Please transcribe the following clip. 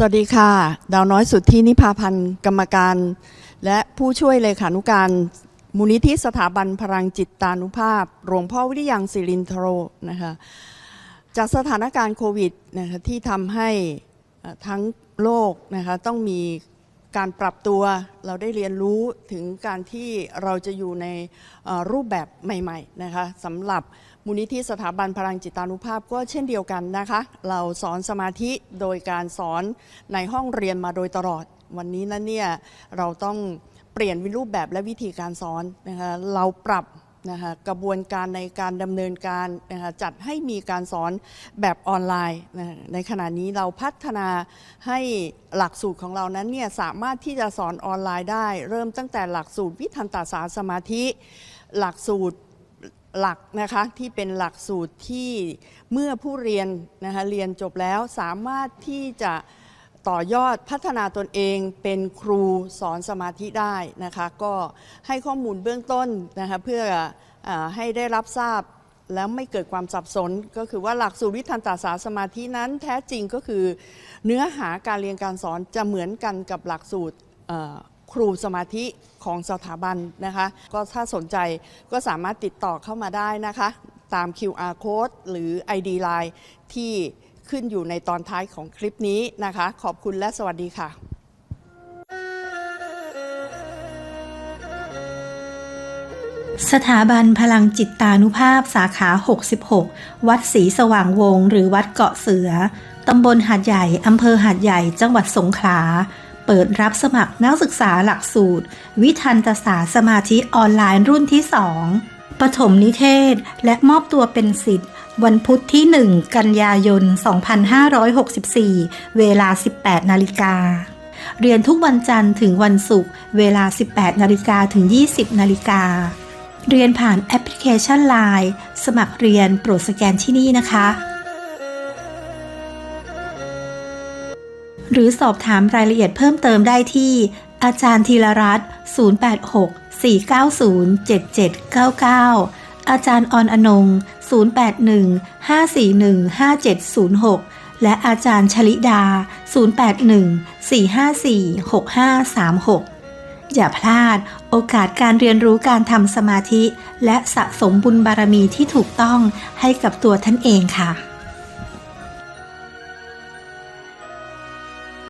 สวัสดีค่ะ ดาวน้อยสุดที่นิพาพันธ์กรรมการ และผู้ช่วยเลขานุการ มูลนิธิสถาบันพลังจิตตานุภาพหลวงพ่อวิริยังศิรินทโรนะคะจากสถานการณ์โควิดนะคะที่ทำให้ทั้งโลกนะคะต้องมี การปรับตัวเราได้เรียนรู้ถึงการที่เราจะอยู่ในรูปแบบใหม่ๆนะคะสำหรับมูลนิธิสถาบันพลังจิตานุภาพก็เช่นเดียวกันนะคะ เราสอนสมาธิโดยการสอนในห้องเรียนมาโดยตลอด วันนี้นั้นเนี่ยเราต้องเปลี่ยนวิรูปแบบและวิธีการสอนนะคะเราปรับ นะคะกระบวนการในการดำเนินการนะคะจัดให้มีการสอนแบบออนไลน์นะในขณะนี้เราพัฒนาให้หลักสูตรของเรานั้นเนี่ยสามารถที่จะสอนออนไลน์ได้ เริ่มตั้งแต่หลักสูตรวิทันตศาสตร์สมาธิ หลักสูตรหลักนะคะที่เป็นหลักสูตรที่เมื่อผู้เรียนนะคะเรียนจบแล้วสามารถที่จะ ต่อยอดพัฒนาตนเองเป็นครูสอนสมาธิได้นะคะ ก็ให้ข้อมูลเบื้องต้นนะคะเพื่ออให้ได้รับทราบแล้วไม่เกิดความสับสนก็คือว่าหลักสูตรวิทันตศาสตร์สมาธินั้นแท้จริงก็คือ เนื้อหาการเรียนการสอนจะเหมือนกันกับหลักสูตรครูสมาธิของสถาบันนะคะ ก็ถ้าสนใจก็สามารถติดต่อเข้ามาได้นะคะ ตาม QR code หรือ ID Line ที่ ขึ้นอยู่ในตอนท้ายของคลิปนี้นะคะ ขอบคุณและสวัสดีค่ะสถาบันพลังจิตตานุภาพสาขา 66 วัดศรีสว่างวง หรือวัดเกาะเสือ ตำบลหาดใหญ่ อำเภอหาดใหญ่ จังหวัดสงขลา เปิดรับสมัครนักศึกษาหลักสูตร วิทันตศาสตร์สมาธิออนไลน์รุ่นที่ 2 ปฐมนิเทศและมอบตัวเป็นสิทธิ์ วันพุธที่ 1 กันยายน 2564 เวลา 18 นาฬิกา เรียนทุกวันจันทร์ถึงวันศุกร์เวลา 18 นาฬิกาถึง 20 นาฬิกา เรียนผ่านแอปพลิเคชัน Line สมัครเรียนโปรดสแกนที่นี่นะคะ หรือสอบถามรายละเอียดเพิ่มเติมได้ที่อาจารย์ธีรรัตน์086 490 7799 อาจารย์ออนอนง 081 541 5706 และอาจารย์ชลิดา 081 454 6536 อย่าพลาดโอกาสการเรียนรู้การทำสมาธิ และสะสมบุญบารมีที่ถูกต้องให้กับตัวท่านเองค่ะ